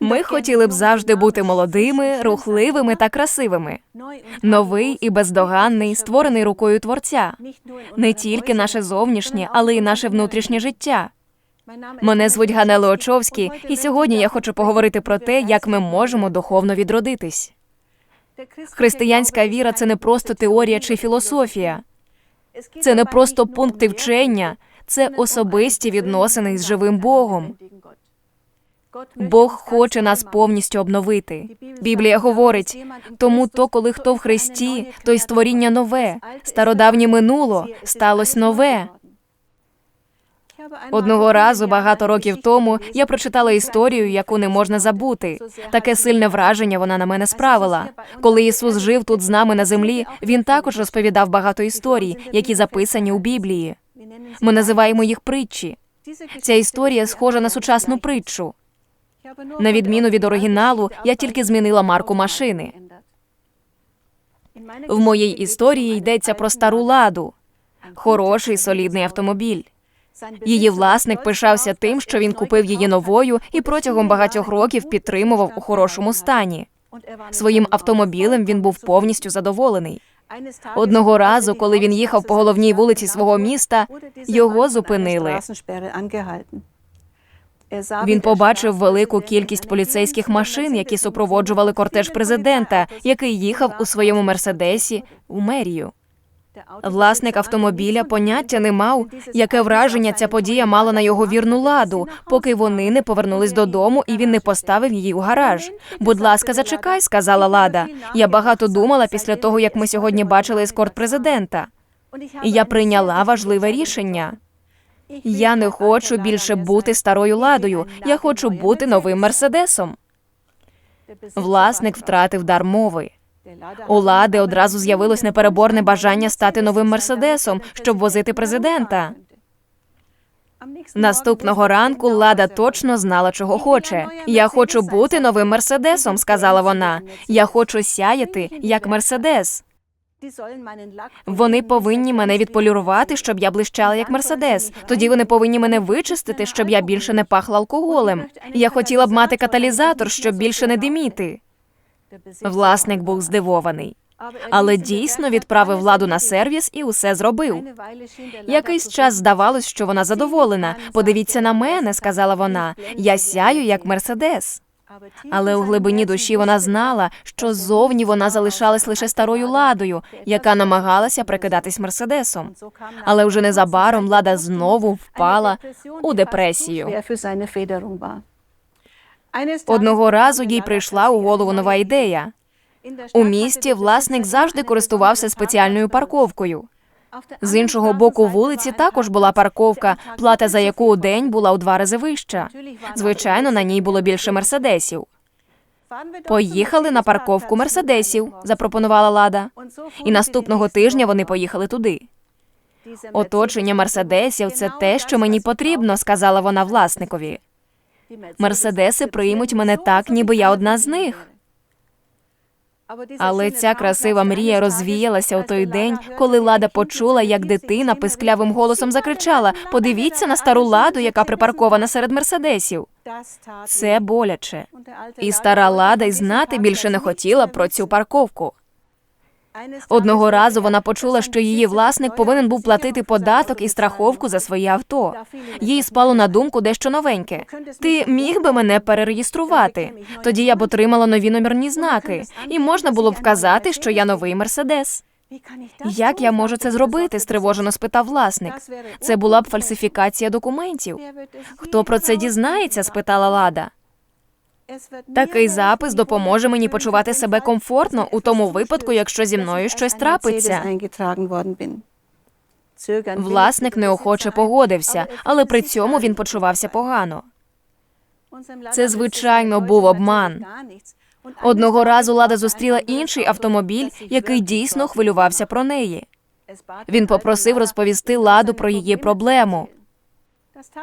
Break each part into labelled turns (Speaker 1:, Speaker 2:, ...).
Speaker 1: Ми хотіли б завжди бути молодими, рухливими та красивими. Новий і бездоганний, створений рукою творця. Не тільки наше зовнішнє, але й наше внутрішнє життя. Мене звуть Ганело Очовський, і сьогодні я хочу поговорити про те, як ми можемо духовно відродитись. Християнська віра це не просто теорія чи філософія, це не просто пункти вчення, це особисті відносини з живим Богом. Бог хоче нас повністю обновити. Біблія говорить, тому то, коли хто в Христі, то й створіння нове, стародавнє минуло, сталося нове. Одного разу, багато років тому, я прочитала історію, яку не можна забути. Таке сильне враження вона на мене справила. Коли Ісус жив тут з нами на землі, він також розповідав багато історій, які записані у Біблії. Ми називаємо їх притчі. Ця історія схожа на сучасну притчу. На відміну від оригіналу, я тільки змінила марку машини. В моїй історії йдеться про стару ладу, хороший солідний автомобіль. Її власник пишався тим, що він купив її новою і протягом багатьох років підтримував у хорошому стані. Своїм автомобілем він був повністю задоволений. Одного разу, коли він їхав по головній вулиці свого міста, його зупинили. Він побачив велику кількість поліцейських машин, які супроводжували кортеж президента, який їхав у своєму мерседесі у мерію. Власник автомобіля поняття не мав, яке враження ця подія мала на його вірну ладу, поки вони не повернулись додому і він не поставив її у гараж. Будь ласка, зачекай, сказала Лада. Я багато думала після того, як ми сьогодні бачили ескорт президента. І я прийняла важливе рішення. Я не хочу більше бути старою ладою. Я хочу бути новим мерседесом. Власник втратив дар мови. У лади одразу з'явилось непереборне бажання стати новим мерседесом, щоб возити президента. Наступного ранку Лада точно знала, чого хоче. Я хочу бути новим мерседесом, сказала вона. Я хочу сяяти як мерседес. Вони повинні мене відполірувати, щоб я блищала як мерседес. Тоді вони повинні мене вичистити, щоб я більше не пахла алкоголем. Я хотіла б мати каталізатор, щоб більше не диміти. Власник був здивований, але дійсно відправив владу на сервіс і усе зробив. Якийсь час здавалось, що вона задоволена. Подивіться на мене, сказала вона. Я сяю як мерседес. Але у глибині душі вона знала, що зовні вона залишалась лише старою ладою, яка намагалася прикидатись мерседесом. Але вже незабаром лада знову впала у депресію. Одного разу їй прийшла у голову нова ідея. У місті власник завжди користувався спеціальною парковкою. З іншого боку вулиці також була парковка, плата за яку у день була у два рази вища. Звичайно, на ній було більше мерседесів. Поїхали на парковку мерседесів, запропонувала Лада. І наступного тижня вони поїхали туди. Оточення мерседесів це те, що мені потрібно, сказала вона власникові. Мерседеси приймуть мене так, ніби я одна з них. Але ця красива мрія розвіялася у той день, коли лада почула, як дитина писклявим голосом закричала: Подивіться на стару ладу, яка припаркована серед мерседесів. Це боляче. І стара лада й знати більше не хотіла про цю парковку. Одного разу вона почула, що її власник повинен був платити податок і страховку за своє авто. Їй спало на думку дещо новеньке. Ти міг би мене перереєструвати? Тоді я б отримала нові номерні знаки, і можна було б вказати, що я новий мерседес. Як я можу це зробити? стривожено спитав власник. Це була б фальсифікація документів. Хто про це дізнається? спитала Лада. Такий запис допоможе мені почувати себе комфортно у тому випадку, якщо зі мною щось трапиться. Власник неохоче погодився, але при цьому він почувався погано. Це, звичайно, був обман. Одного разу Лада зустріла інший автомобіль, який дійсно хвилювався про неї. Він попросив розповісти ладу про її проблему.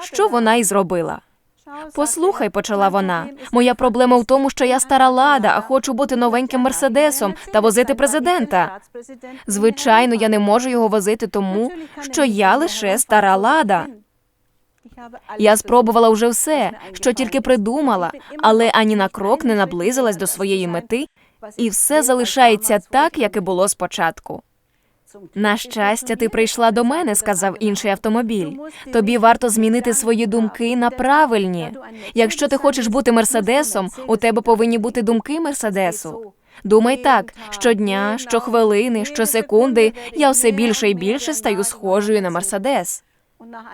Speaker 1: Що вона й зробила? Послухай, почала вона. Моя проблема в тому, що я стара лада, а хочу бути новеньким мерседесом та возити президента. Звичайно, я не можу його возити тому, що я лише стара лада. Я спробувала вже все, що тільки придумала, але ані на крок не наблизилась до своєї мети, і все залишається так, як і було спочатку. На щастя, ти прийшла до мене, сказав інший автомобіль. Тобі варто змінити свої думки на правильні. Якщо ти хочеш бути мерседесом, у тебе повинні бути думки мерседесу. Думай так: щодня, щохвилини, щосекунди я все більше і більше стаю схожою на мерседес.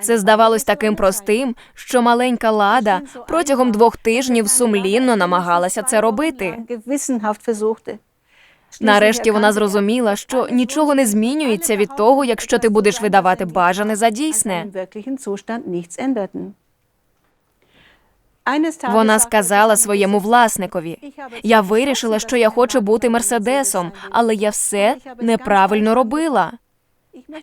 Speaker 1: Це здавалось таким простим, що маленька лада протягом двох тижнів сумлінно намагалася це робити. Нарешті вона зрозуміла, що нічого не змінюється від того, якщо ти будеш видавати бажане за дійсне. Вона сказала своєму власникові: я вирішила, що я хочу бути мерседесом, але я все неправильно робила.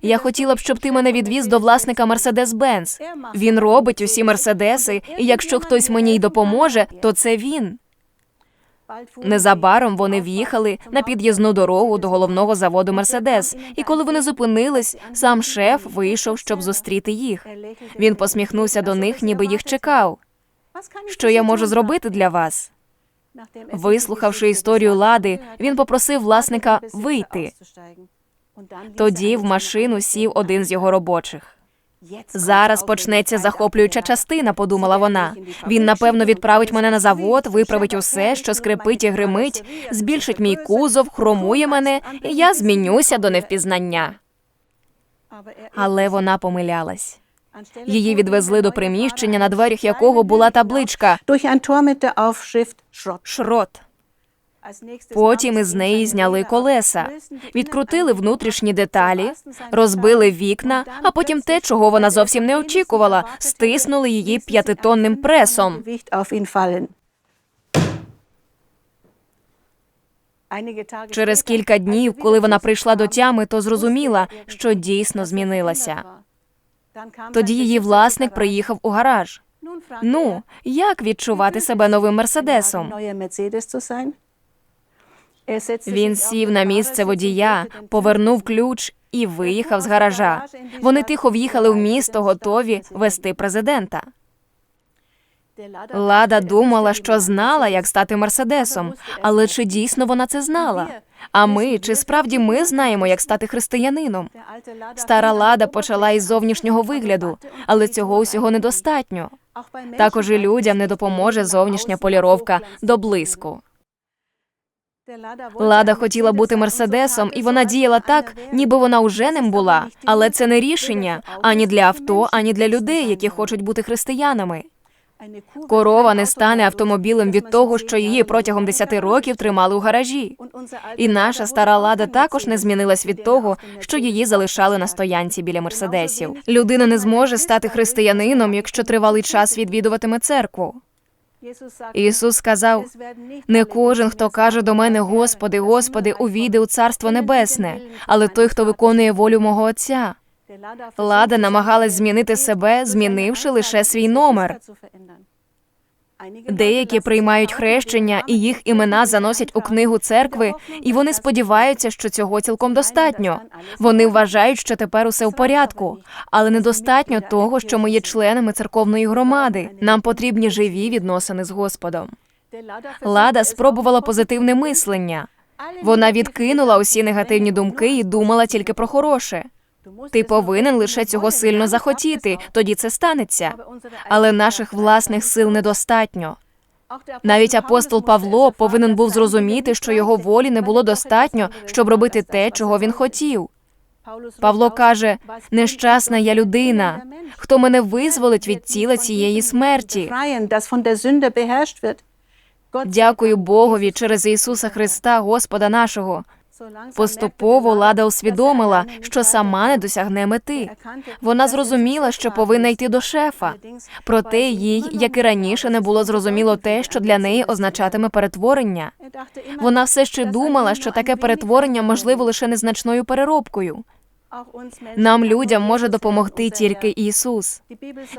Speaker 1: Я хотіла б, щоб ти мене відвіз до власника Мерседес-Бенц. Він робить усі мерседеси, і якщо хтось мені й допоможе, то це він. Незабаром вони в'їхали на під'їзну дорогу до головного заводу Мерседес. І коли вони зупинились, сам шеф вийшов, щоб зустріти їх. Він посміхнувся до них, ніби їх чекав. Що я можу зробити для вас? Вислухавши історію лади, він попросив власника вийти. Тоді в машину сів один з його робочих. Зараз почнеться захоплююча частина, подумала вона. Він напевно відправить мене на завод, виправить усе, що скрипить і гримить, збільшить мій кузов, хромує мене, і я змінюся до невпізнання. Але вона помилялась. Її відвезли до приміщення, на дверях якого була табличка Шрот. Потім із неї зняли колеса, відкрутили внутрішні деталі, розбили вікна, а потім те, чого вона зовсім не очікувала, стиснули її п'ятитонним пресом. Через кілька днів, коли вона прийшла до тями, то зрозуміла, що дійсно змінилася. Тоді її власник приїхав у гараж. Ну, як відчувати себе новим мерседесом? Він сів на місце водія, повернув ключ і виїхав з гаража. Вони тихо в'їхали в місто, готові вести президента. Лада думала, що знала, як стати мерседесом, але чи дійсно вона це знала? А ми, чи справді ми знаємо, як стати християнином? Стара лада почала із зовнішнього вигляду, але цього усього недостатньо. Також і людям не допоможе зовнішня поліровка до блиску. Лада хотіла бути мерседесом, і вона діяла так, ніби вона уже ним була. Але це не рішення ані для авто, ані для людей, які хочуть бути християнами. Корова не стане автомобілем від того, що її протягом 10 років тримали у гаражі. І наша стара лада також не змінилась від того, що її залишали на стоянці біля мерседесів. Людина не зможе стати християнином, якщо тривалий час відвідуватиме церкву. Ісус сказав: не кожен, хто каже до мене, Господи, Господи, увійде у царство небесне, але той, хто виконує волю мого Отця. Лада намагалась змінити себе, змінивши лише свій номер. Деякі приймають хрещення, і їх імена заносять у книгу церкви, і вони сподіваються, що цього цілком достатньо. Вони вважають, що тепер усе в порядку, але недостатньо того, що ми є членами церковної громади. Нам потрібні живі відносини з Господом. Лада спробувала позитивне мислення. Вона відкинула усі негативні думки і думала тільки про хороше. Ти повинен лише цього сильно захотіти, тоді це станеться. Але наших власних сил недостатньо. Навіть апостол Павло повинен був зрозуміти, що його волі не було достатньо, щоб робити те, чого він хотів. Павло каже: нещасна я людина. Хто мене визволить від тіла цієї смерті? Дякую Богові через Ісуса Христа, Господа нашого. Поступово лада усвідомила, що сама не досягне мети. Вона зрозуміла, що повинна йти до шефа. Проте їй, як і раніше, не було зрозуміло те, що для неї означатиме перетворення. Вона все ще думала, що таке перетворення можливо лише незначною переробкою. Нам, людям, може допомогти тільки Ісус.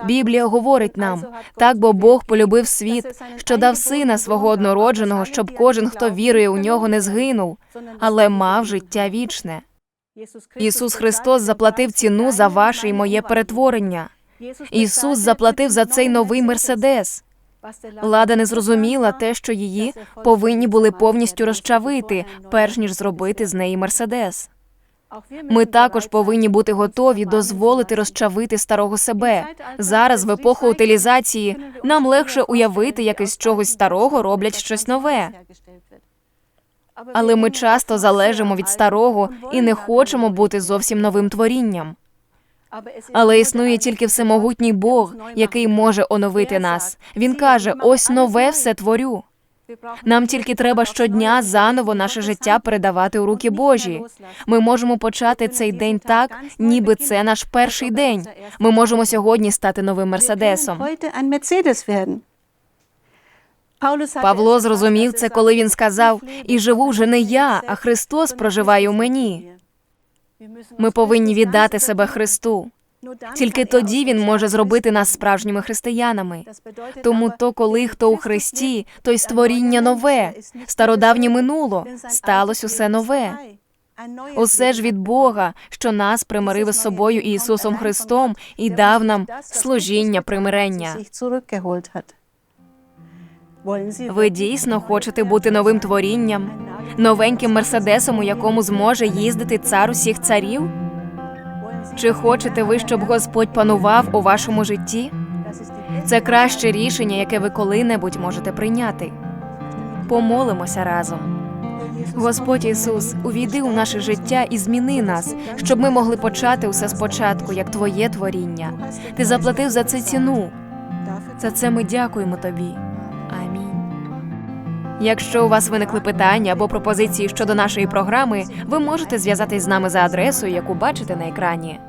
Speaker 1: Біблія говорить нам так, бо Бог полюбив світ, що дав сина свого однородженого, щоб кожен, хто вірує у нього, не згинув, але мав життя вічне. Ісус Христос заплатив ціну за ваше і моє перетворення. Ісус заплатив за цей новий мерседес. Лада не зрозуміла те, що її повинні були повністю розчавити, перш ніж зробити з неї мерседес. Ми також повинні бути готові дозволити розчавити старого себе. Зараз, в епоху утилізації, нам легше уявити, як із чогось старого роблять щось нове. Але ми часто залежимо від старого і не хочемо бути зовсім новим творінням. Але існує тільки всемогутній Бог, який може оновити нас. Він каже: ось нове все творю. Нам тільки треба щодня заново наше життя передавати у руки Божі. Ми можемо почати цей день так, ніби це наш перший день. Ми можемо сьогодні стати новим мерседесом. Павло зрозумів це, коли він сказав: і живу вже не я, а Христос проживає у мені. Ми повинні віддати себе Христу. Тільки тоді він може зробити нас справжніми християнами. Тому то, коли хто у Христі, то й створіння нове, стародавнє минуло, сталося усе нове. Усе ж від Бога, що нас примирив із собою Ісусом Христом і дав нам служіння примирення. Ви дійсно хочете бути новим творінням, новеньким мерседесом, у якому зможе їздити цар усіх царів? Чи хочете ви, щоб Господь панував у вашому житті? Це краще рішення, яке ви коли-небудь можете прийняти. Помолимося разом. Господь Ісус, увійди у наше життя і зміни нас, щоб ми могли почати усе спочатку, як Твоє творіння. Ти заплатив за це ціну. За це ми дякуємо тобі. Якщо у вас виникли питання або пропозиції щодо нашої програми, ви можете зв'язатись з нами за адресою, яку бачите на екрані.